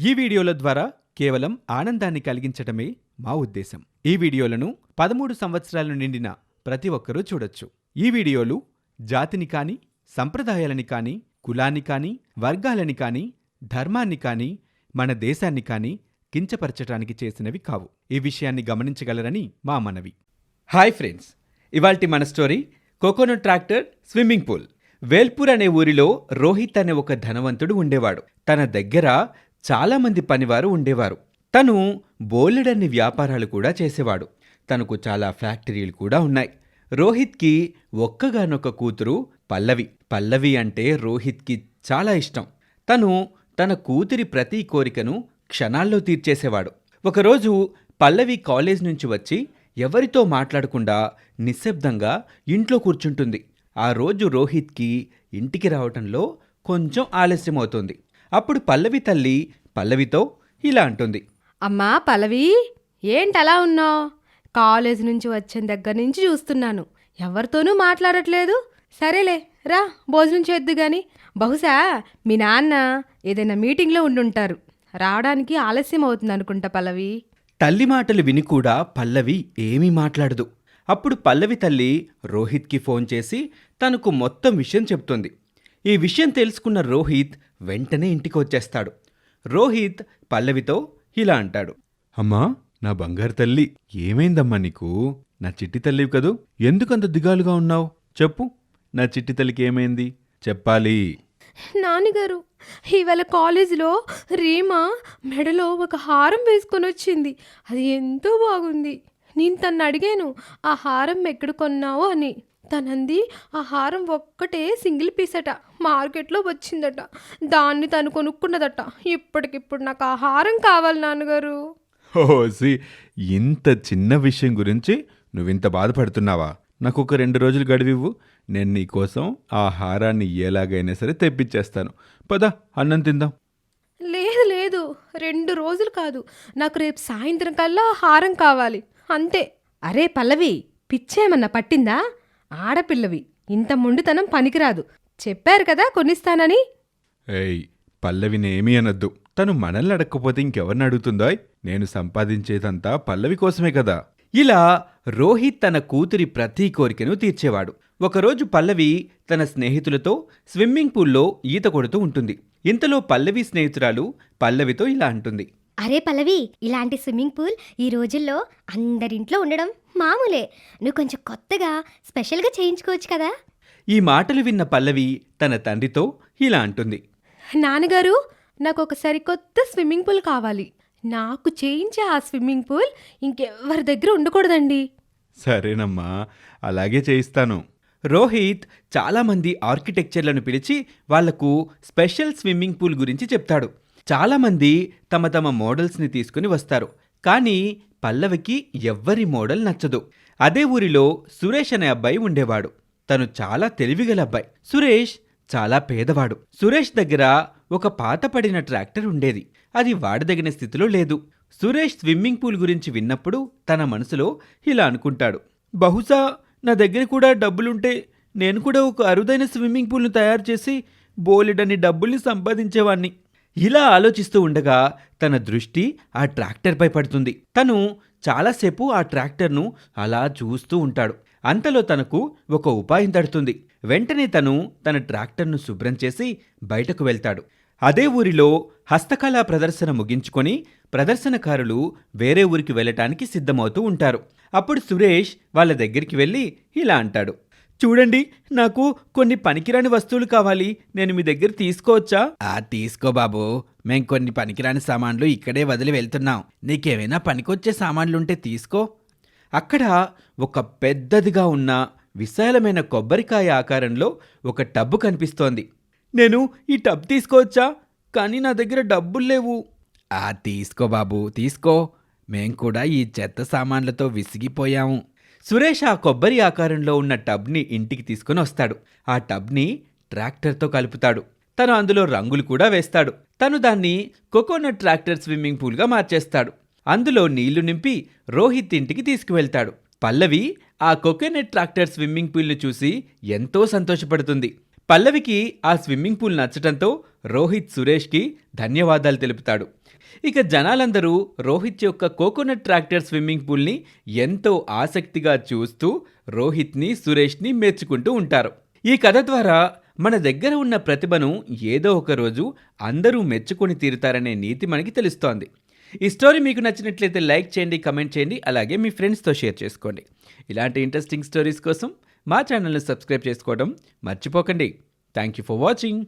ఈ వీడియోల ద్వారా కేవలం ఆనందాన్ని కలిగించటమే మా ఉద్దేశం. ఈ వీడియోలను పదమూడు సంవత్సరాలు నిండిన ప్రతి ఒక్కరూ చూడొచ్చు. ఈ వీడియోలు జాతిని కాని సంప్రదాయాలని కాని కులాన్ని కాని వర్గాలని కాని ధర్మాన్ని కాని మన దేశాన్ని కాని కించపరచటానికి చేసినవి కావు. ఈ విషయాన్ని గమనించగలరని మా మనవి. హాయ్ ఫ్రెండ్స్ ఇవాల్టి మన story coconut tractor swimming pool. Velpur అనే ఊరిలో రోహిత్ అనే ఒక ధనవంతుడు ఉండేవాడు. తన దగ్గర చాలామంది పనివారు ఉండేవారు. తను బోలెడన్ని వ్యాపారాలు కూడా చేసేవాడు. తనకు చాలా ఫ్యాక్టరీలు కూడా ఉన్నాయి. రోహిత్కి ఒక్కగానొక్క కూతురు పల్లవి. పల్లవి అంటే రోహిత్కి చాలా ఇష్టం. తను తన కూతురి ప్రతి కోరికను క్షణాల్లో తీర్చేసేవాడు. ఒకరోజు పల్లవి కాలేజ్ నుంచి వచ్చి ఎవరితో మాట్లాడకుండా నిశ్శబ్దంగా ఇంట్లో కూర్చుంటుంది. ఆ రోజు రోహిత్కి ఇంటికి రావటంలో కొంచెం ఆలస్యమవుతుంది. అప్పుడు పల్లవి తల్లి పల్లవితో ఇలా అంటుంది. అమ్మా పల్లవి ఏంటలా ఉన్నావు? కాలేజ్ నుంచి వచ్చిన దగ్గర నుంచి చూస్తున్నాను. ఎవరితోనూ మాట్లాడట్లేదు. సరేలే రా భోజనం చేద్దు గాని. బహుశా మీ నాన్న ఏదైనా మీటింగ్లో ఉండుంటారు. రావడానికి ఆలస్యం అవుతుంది అనుకుంటా పల్లవి. తల్లి మాటలు విని కూడా పల్లవి ఏమీ మాట్లాడదు. అప్పుడు పల్లవి తల్లి రోహిత్కి ఫోన్ చేసి తనకు మొత్తం విషయం చెప్తుంది. ఈ విషయం తెలుసుకున్న రోహిత్ వెంటనే ఇంటికి వచ్చేస్తాడు రోహిత్ పల్లవితో ఇలా అంటాడు. అమ్మా నా బంగారు తల్లి ఏమైందమ్మా నీకు? నా చిట్టి తల్లివి కదూ ఎందుకంత దిగాలుగా ఉన్నావు? చెప్పు నా చిట్టి తల్లికి ఏమైంది? చెప్పాలి. నాన్నగారు ఇవాళ కాలేజీలో రీమా మెడలో ఒక హారం వేసుకొని వచ్చింది అది ఎంతో బాగుంది. నేను తను అడిగాను ఆ హారం ఎక్కడ కొన్నావు? అని. తనంది ఆ హారం ఒక్కటే సింగిల్ పీస్ అట మార్కెట్లో వచ్చిందట. దాన్ని తను కొనుక్కున్నదట. ఇప్పటికిప్పుడు నాకు ఆ హారం కావాలి నాన్నగారు. ఓసి ఇంత చిన్న విషయం గురించి నువ్వింత బాధపడుతున్నావా? నాకు ఒక రెండు రోజులు గడివివ్వు. నేను నీకోసం ఆ హారాన్ని ఎలాగైనా సరే తెప్పించేస్తాను. పద అన్నం తిందాం. లేదు లేదు. రెండు రోజులు కాదు. నాకు రేపు సాయంత్రం కల్లా ఆ హారం కావాలి. అంతే. అరే పల్లవి పిచ్చేమన్నా పట్టిందా? ఆడపిల్లవి. ఇంత మొండితనం పనికిరాదు. చెప్పారు కదా కొనిస్తానని? ఏయ్ పల్లవిని ఏమీ అనొద్దు. తను మనల్ని అడగకపోతే ఇంకెవరిని అడుగుతుందో నేను సంపాదించేదంతా పల్లవి కోసమే కదా. ఇలా రోహిత్ తన కూతురి ప్రతి కోరికను తీర్చేవాడు. ఒకరోజు పల్లవి తన స్నేహితులతో స్విమ్మింగ్ పూల్లో ఈత కొడుతూ ఉంటుంది. ఇంతలో పల్లవి స్నేహితురాలు పల్లవితో ఇలా అంటుంది. అరే పల్లవి ఇలాంటి స్విమ్మింగ్ పూల్ ఈ రోజుల్లో అందరింట్లో ఉండడం మామూలే. నువ్వు కొంచెం కొత్తగా స్పెషల్గా చేయించుకోవచ్చు కదా. ఈ మాటలు విన్న పల్లవి తన తండ్రితో ఇలా అంటుంది. నాన్నగారు నాకు ఒక సరికొత్త స్విమ్మింగ్ పూల్ కావాలి. నాకు చేయించే ఆ స్విమ్మింగ్ పూల్ ఇంకెవరి దగ్గర ఉండకూడదండి. సరేనమ్మా అలాగే చేయిస్తాను. రోహిత్ చాలామంది ఆర్కిటెక్చర్లను పిలిచి వాళ్ళకు స్పెషల్ స్విమ్మింగ్ పూల్ గురించి చెప్తాడు. చాలామంది తమ తమ మోడల్స్ని తీసుకుని వస్తారు కానీ పల్లవికి ఎవ్వరి మోడల్ నచ్చదు. అదే ఊరిలో సురేష్ అనే అబ్బాయి ఉండేవాడు. తను చాలా తెలివిగల అబ్బాయి. సురేష్ చాలా పేదవాడు. సురేష్ దగ్గర ఒక పాత పడిన ట్రాక్టర్ ఉండేది. అది వాడదగిన స్థితిలో లేదు. సురేష్ స్విమ్మింగ్ పూల్ గురించి విన్నప్పుడు తన మనసులో ఇలా అనుకుంటాడు. బహుశా నా దగ్గర కూడా డబ్బులుంటే నేను కూడా ఒక అరుదైన స్విమ్మింగ్ పూల్ను తయారు చేసి బోలెడని డబ్బుల్ని సంపాదించేవాణ్ణి. ఇలా ఆలోచిస్తూ ఉండగా తన దృష్టి ఆ ట్రాక్టర్పై పడుతుంది. తను చాలాసేపు ఆ ట్రాక్టర్ను అలా చూస్తూ ఉంటాడు. అంతలో తనకు ఒక ఉపాయం తడుతుంది. వెంటనే తను తన ట్రాక్టర్ను శుభ్రం చేసి బయటకు వెళ్తాడు. అదే ఊరిలో హస్తకళా ప్రదర్శన ముగించుకొని ప్రదర్శనకారులు వేరే ఊరికి వెళ్ళటానికి సిద్ధమవుతూ ఉంటారు. అప్పుడు సురేష్ వాళ్ళ దగ్గరికి వెళ్ళి ఇలా అంటాడు. చూడండి నాకు కొన్ని పనికిరాని వస్తువులు కావాలి. నేను మీ దగ్గర తీసుకోవచ్చా? ఆ తీసుకో బాబు. మేం కొన్ని పనికిరాని సామాన్లు ఇక్కడే వదిలి వెళ్తున్నాం. నీకేమైనా పనికొచ్చే సామాన్లుంటే తీసుకో. అక్కడ ఒక పెద్దదిగా ఉన్న విశాలమైన కొబ్బరికాయ ఆకారంలో ఒక టబ్బు కనిపిస్తోంది. నేను ఈ టబ్ తీసుకోవచ్చా? కానీ నా దగ్గర డబ్బులు లేవు. ఆ తీసుకో బాబు తీసుకో. మేం కూడా ఈ చెత్త సామాన్లతో విసిగిపోయాము. సురేష్ ఆ కొబ్బరి ఆకారంలో ఉన్న టబ్ని ఇంటికి తీసుకుని వస్తాడు. ఆ టబ్ని ట్రాక్టర్తో కలుపుతాడు. తను అందులో రంగులు కూడా వేస్తాడు. తను దాన్ని కోకోనట్ ట్రాక్టర్ స్విమ్మింగ్ పూల్గా మార్చేస్తాడు. అందులో నీళ్ళు నింపి రోహిత్ ఇంటికి తీసుకువెళ్తాడు. పల్లవి ఆ కోకోనట్ ట్రాక్టర్ స్విమ్మింగ్ పూల్ను చూసి ఎంతో సంతోషపడుతుంది. పల్లవికి ఆ స్విమ్మింగ్ పూల్ నచ్చటంతో రోహిత్ సురేష్కి ధన్యవాదాలు తెలుపుతాడు. ఇక జనాలందరూ రోహిత్ యొక్క కోకోనట్ ట్రాక్టర్ స్విమ్మింగ్ పూల్ని ఎంతో ఆసక్తిగా చూస్తూ రోహిత్ని సురేష్ని మెచ్చుకుంటూ ఉంటారు. ఈ కథ ద్వారా మన దగ్గర ఉన్న ప్రతిభను ఏదో ఒక రోజు అందరూ మెచ్చుకొని తీరుతారనే నీతి మనకి తెలుస్తోంది. ఈ స్టోరీ మీకు నచ్చినట్లయితే లైక్ చేయండి కమెంట్ చేయండి అలాగే మీ ఫ్రెండ్స్తో షేర్ చేసుకోండి. ఇలాంటి ఇంట్రెస్టింగ్ స్టోరీస్ కోసం మా ఛానల్ని సబ్స్క్రైబ్ చేసుకోవడం మర్చిపోకండి. Thank you for watching.